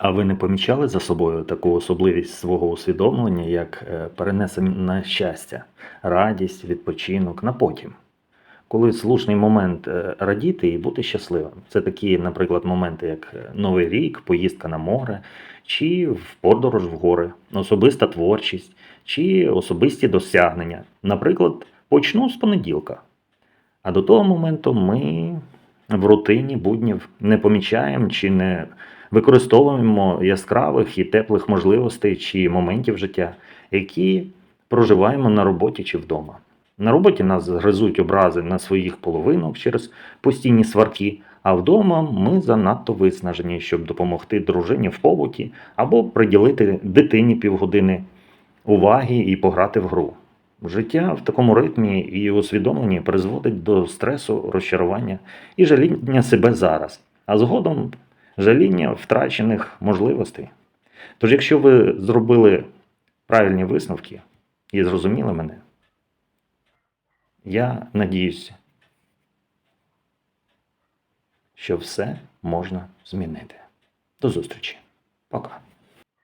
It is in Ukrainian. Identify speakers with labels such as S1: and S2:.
S1: А ви не помічали за собою таку особливість свого усвідомлення, як е, перенесення на щастя, радість, відпочинок на потім? Коли слушний момент е, радіти і бути щасливим. Це такі, наприклад, моменти, як е, Новий рік, поїздка на море, чи в подорож в гори, особиста творчість, чи особисті досягнення. Наприклад, почну з понеділка. А до того моменту ми в рутині буднів не помічаємо чи не використовуємо яскравих і теплих можливостей чи моментів життя, які проживаємо на роботі чи вдома. На роботі нас гризуть образи на своїх половинок через постійні сварки, а вдома ми занадто виснажені, щоб допомогти дружині в побуті або приділити дитині півгодини уваги і пограти в гру. Життя в такому ритмі і усвідомленні призводить до стресу, розчарування і жаління себе зараз, а згодом жаління втрачених можливостей. Тож, якщо ви зробили правильні висновки і зрозуміли мене, я надіюся, що все можна змінити. До зустрічі. Пока.